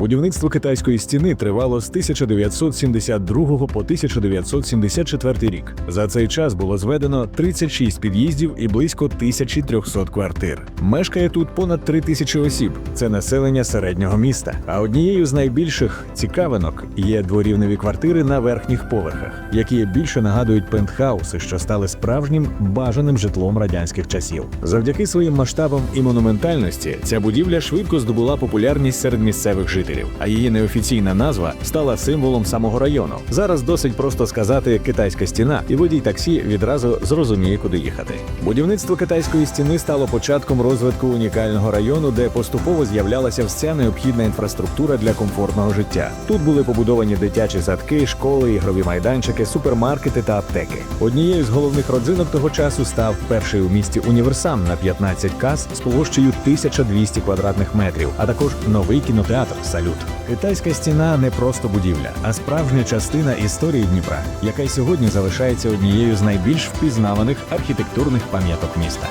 Будівництво китайської стіни тривало з 1972 по 1974 рік. За цей час було зведено 36 під'їздів і близько 1300 квартир. Мешкає тут понад 3 тисячі осіб. Це населення середнього міста. А однією з найбільших цікавинок є дворівневі квартири на верхніх поверхах, які більше нагадують пентхауси, що стали справжнім бажаним житлом радянських часів. Завдяки своїм масштабам і монументальності ця будівля швидко здобула популярність серед місцевих жителів, а її неофіційна назва стала символом самого району. Зараз досить просто сказати китайська стіна, і водій таксі відразу зрозуміє, куди їхати. Будівництво китайської стіни стало початком розвитку унікального району, де поступово з'являлася вся необхідна інфраструктура для комфортного життя. Тут були побудовані дитячі садки, школи, ігрові майданчики, супермаркети та аптеки. Однією з головних родзинок того часу став перший у місті універсам на 15 кас з площею 1200 квадратних метрів, а також новий кінотеатр Салют. Китайська стіна не просто будівля, а справжня частина історії Дніпра, яка й сьогодні залишається однією з найбільш впізнаваних архітектурних пам'яток міста.